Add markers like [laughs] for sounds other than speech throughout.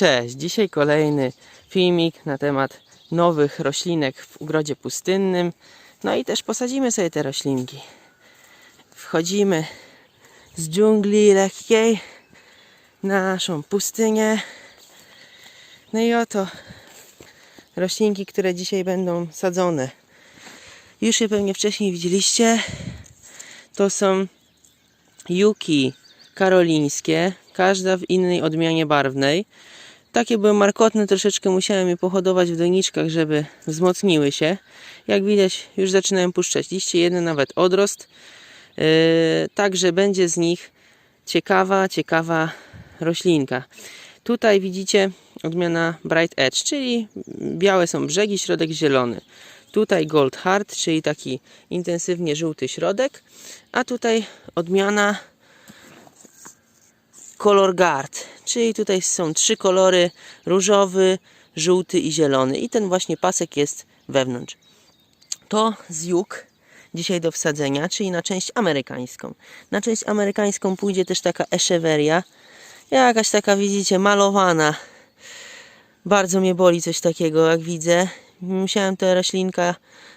Cześć, dzisiaj kolejny filmik na temat nowych roślinek w ogrodzie pustynnym. No i też posadzimy sobie te roślinki. Wchodzimy z dżungli lekkiej na naszą pustynię. No i oto roślinki, które dzisiaj będą sadzone. Już je pewnie wcześniej widzieliście. To są juki karolińskie, każda w innej odmianie barwnej. Takie były markotne, troszeczkę musiałem je pohodować w doniczkach, żeby wzmocniły się. Jak widać, już zaczynają puszczać liście, jeden nawet odrost. Yy, także będzie z nich ciekawa, ciekawa roślinka. Tutaj widzicie odmiana Bright Edge, czyli białe są brzegi, środek zielony. Tutaj Gold Heart, czyli taki intensywnie żółty środek, a tutaj odmiana Color Guard, czyli tutaj są trzy kolory, różowy, żółty i zielony i ten właśnie pasek jest wewnątrz. To z juk dzisiaj do wsadzenia, czyli na część amerykańską. Na część amerykańską pójdzie też taka Echeveria, jakaś taka widzicie malowana. Bardzo mnie boli coś takiego, jak widzę. Musiałem ta roślinka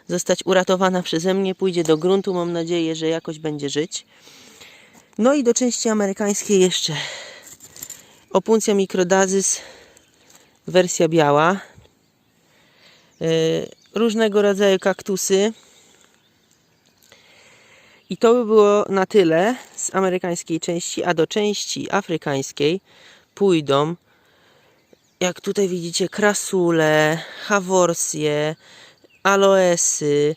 zostać uratowana przeze mnie, pójdzie do gruntu, mam nadzieję, że jakoś będzie żyć. No i do części amerykańskiej jeszcze opuncja microdazys, wersja biała. Yy, różnego rodzaju kaktusy. I to by było na tyle z amerykańskiej części, a do części afrykańskiej pójdą, jak tutaj widzicie, krasule, haworsje, aloesy.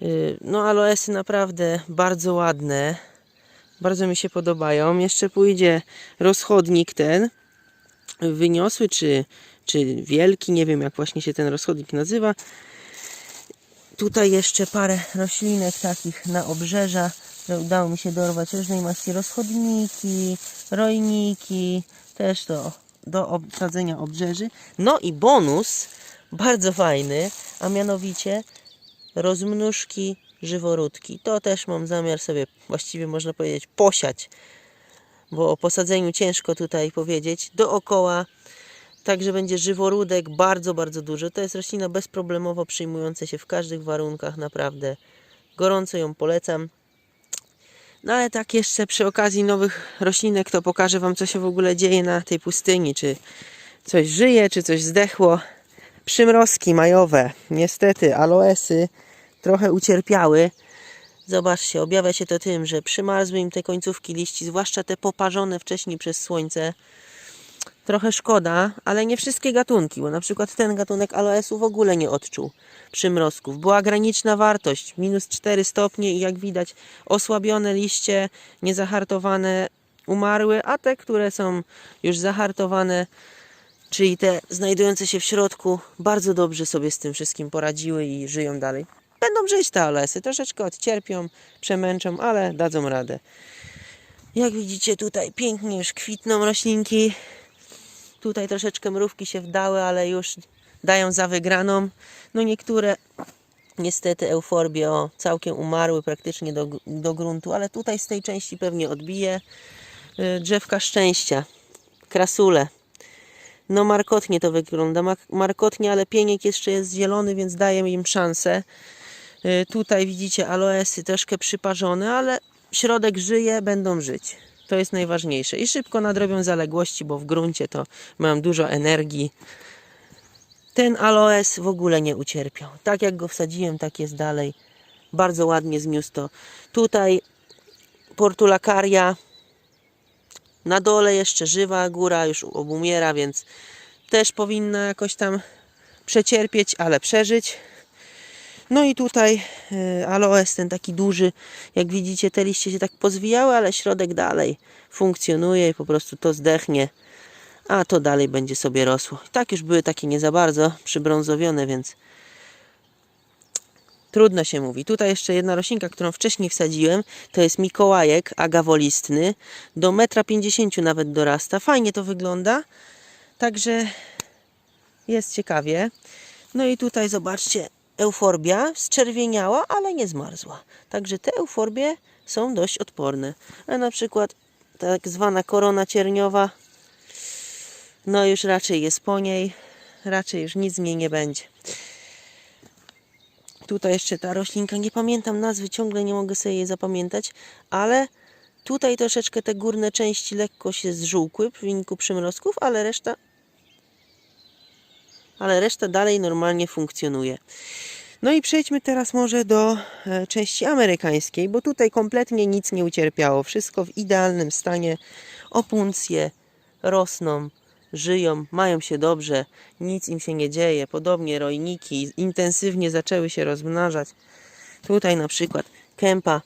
Yy, No, aloesy naprawdę bardzo ładne. Bardzo mi się podobają. Jeszcze pójdzie rozchodnik ten, wyniosły czy, czy wielki, nie wiem jak właśnie się ten rozchodnik nazywa. Tutaj jeszcze parę roślinek takich na obrzeża, że udało mi się dorwać różnej maści rozchodniki, rojniki, też to do obsadzenia obrzeży. No i bonus, bardzo fajny, a mianowicie rozmnóżki żyworódki. To też mam zamiar sobie właściwie można powiedzieć posiać, bo o posadzeniu ciężko tutaj powiedzieć. Dookoła także będzie żyworódek bardzo, bardzo dużo. To jest roślina bezproblemowo przyjmująca się w każdych warunkach, naprawdę. Gorąco ją polecam. No ale tak jeszcze przy okazji nowych roślinek to pokażę Wam co się w ogóle dzieje na tej pustyni. Czy coś żyje, czy coś zdechło. Przymrozki majowe, niestety aloesy trochę ucierpiały. Zobaczcie, objawia się to tym, że przymarzły im te końcówki liści, zwłaszcza te poparzone wcześniej przez słońce. Trochę szkoda, ale nie wszystkie gatunki, bo na przykład ten gatunek aloesu w ogóle nie odczuł przymrozków. Była graniczna wartość, minus 4 stopnie i jak widać osłabione liście, niezahartowane umarły, a te, które są już zahartowane, czyli te znajdujące się w środku, bardzo dobrze sobie z tym wszystkim poradziły i żyją dalej. Będą żyć te alesy, troszeczkę odcierpią, przemęczą, ale dadzą radę. Jak widzicie tutaj pięknie już kwitną roślinki. Tutaj troszeczkę mrówki się wdały, ale już dają za wygraną. No niektóre niestety euforbie całkiem umarły praktycznie do, do gruntu, ale tutaj z tej części pewnie odbije. Y, Drzewka szczęścia, krasule. No markotnie to wygląda, markotnie, ale pieniek jeszcze jest zielony, więc daje im szansę. Y, Tutaj widzicie aloesy troszkę przyparzone, ale środek żyje, będą żyć. To jest najważniejsze. I szybko nadrobią zaległości, bo w gruncie to mam dużo energii. Ten aloes w ogóle nie ucierpiał. Tak jak go wsadziłem, tak jest dalej. Bardzo ładnie zniósł to. Tutaj portulakaria. Na dole jeszcze żywa, góra już obumiera, więc też powinna jakoś tam przecierpieć, ale przeżyć. No i tutaj y, aloes, ten taki duży, jak widzicie te liście się tak pozwijały, ale środek dalej funkcjonuje i po prostu to zdechnie, a to dalej będzie sobie rosło. I tak już były takie nie za bardzo przybrązowione, więc trudno się mówi. Tutaj jeszcze jedna roślinka, którą wcześniej wsadziłem, to jest mikołajek agawolistny, do 1,50 m nawet dorasta. Fajnie to wygląda, także jest ciekawie. No i tutaj zobaczcie, euforbia zczerwieniała, ale nie zmarzła. Także te euforbie są dość odporne. A na przykład tak zwana korona cierniowa no już raczej jest po niej. Raczej już nic z niej nie będzie. Tutaj jeszcze ta roślinka, nie pamiętam nazwy, ciągle nie mogę sobie jej zapamiętać, ale tutaj troszeczkę te górne części lekko się zżółkły w wyniku przymrozków, ale reszta ale reszta dalej normalnie funkcjonuje. No i przejdźmy teraz może do e, części amerykańskiej, bo tutaj kompletnie nic nie ucierpiało. Wszystko w idealnym stanie. Opuncje rosną, żyją, mają się dobrze, nic im się nie dzieje. Podobnie rojniki intensywnie zaczęły się rozmnażać. Tutaj na przykład kępa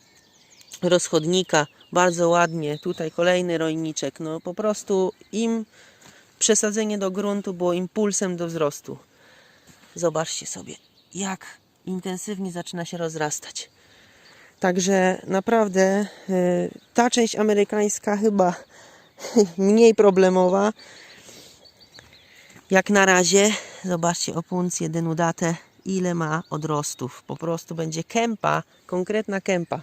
rozchodnika, bardzo ładnie. Tutaj kolejny rojniczek. No po prostu im przesadzenie do gruntu było impulsem do wzrostu. Zobaczcie sobie, jak intensywnie zaczyna się rozrastać. Także naprawdę y, ta część amerykańska chyba [laughs] mniej problemowa. Jak na razie, zobaczcie, opuncję denudate, ile ma odrostów. Po prostu będzie kępa, konkretna kępa.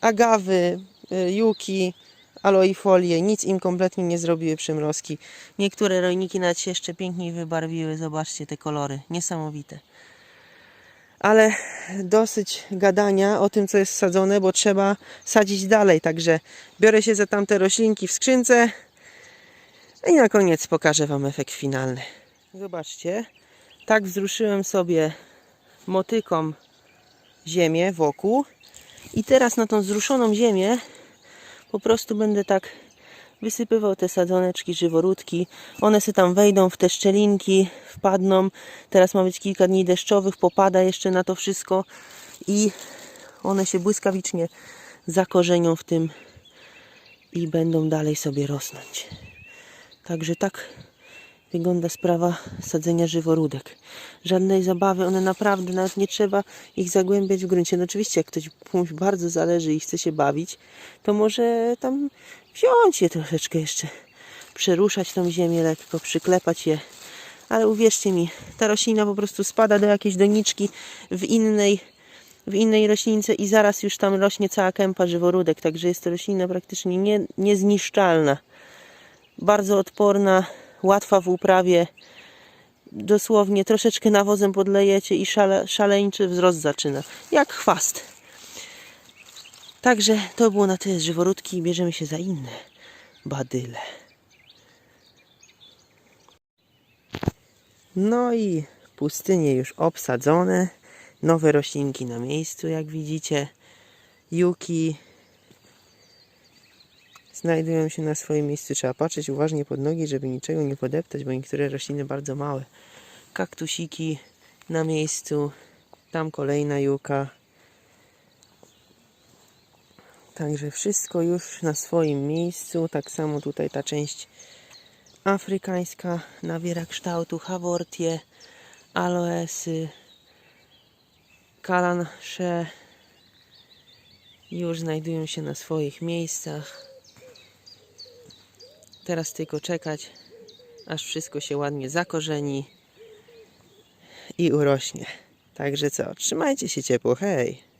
Agawy, y, juki, aloifolie, nic im kompletnie nie zrobiły przymrozki. Niektóre rojniki nawet się jeszcze piękniej wybarwiły. Zobaczcie te kolory, niesamowite. Ale dosyć gadania o tym, co jest sadzone, bo trzeba sadzić dalej. Także biorę się za tamte roślinki w skrzynce i na koniec pokażę Wam efekt finalny. Zobaczcie, tak wzruszyłem sobie motyką ziemię wokół i teraz na tą zruszoną ziemię po prostu będę tak wysypywał te sadzoneczki, żyworódki. One się tam wejdą w te szczelinki, wpadną. Teraz ma być kilka dni deszczowych, popada jeszcze na to wszystko i one się błyskawicznie zakorzenią w tym i będą dalej sobie rosnąć. Także tak wygląda sprawa sadzenia żyworódek. Żadnej zabawy, one naprawdę nawet nie trzeba ich zagłębiać w gruncie. No oczywiście, jak ktoś komuś bardzo zależy i chce się bawić, to może tam wziąć je troszeczkę jeszcze, przeruszać tą ziemię lekko, przyklepać je. Ale uwierzcie mi, ta roślina po prostu spada do jakiejś doniczki w innej, w innej roślince i zaraz już tam rośnie cała kępa żyworódek. Także jest to roślina praktycznie nie, niezniszczalna. Bardzo odporna, łatwa w uprawie. Dosłownie troszeczkę nawozem podlejecie i szale, szaleńczy wzrost zaczyna. Jak chwast. Także to było na tyle z żyworódki i bierzemy się za inne badyle. No i pustynie już obsadzone. Nowe roślinki na miejscu, jak widzicie. Juki znajdują się na swoim miejscu. Trzeba patrzeć uważnie pod nogi, żeby niczego nie podeptać, bo niektóre rośliny bardzo małe. Kaktusiki na miejscu. Tam kolejna juka. Także wszystko już na swoim miejscu. Tak samo tutaj ta część afrykańska nabiera kształtu. Hawortie, aloesy, kalansze już znajdują się na swoich miejscach. Teraz tylko czekać, aż wszystko się ładnie zakorzeni i urośnie. Także co, trzymajcie się ciepło, hej!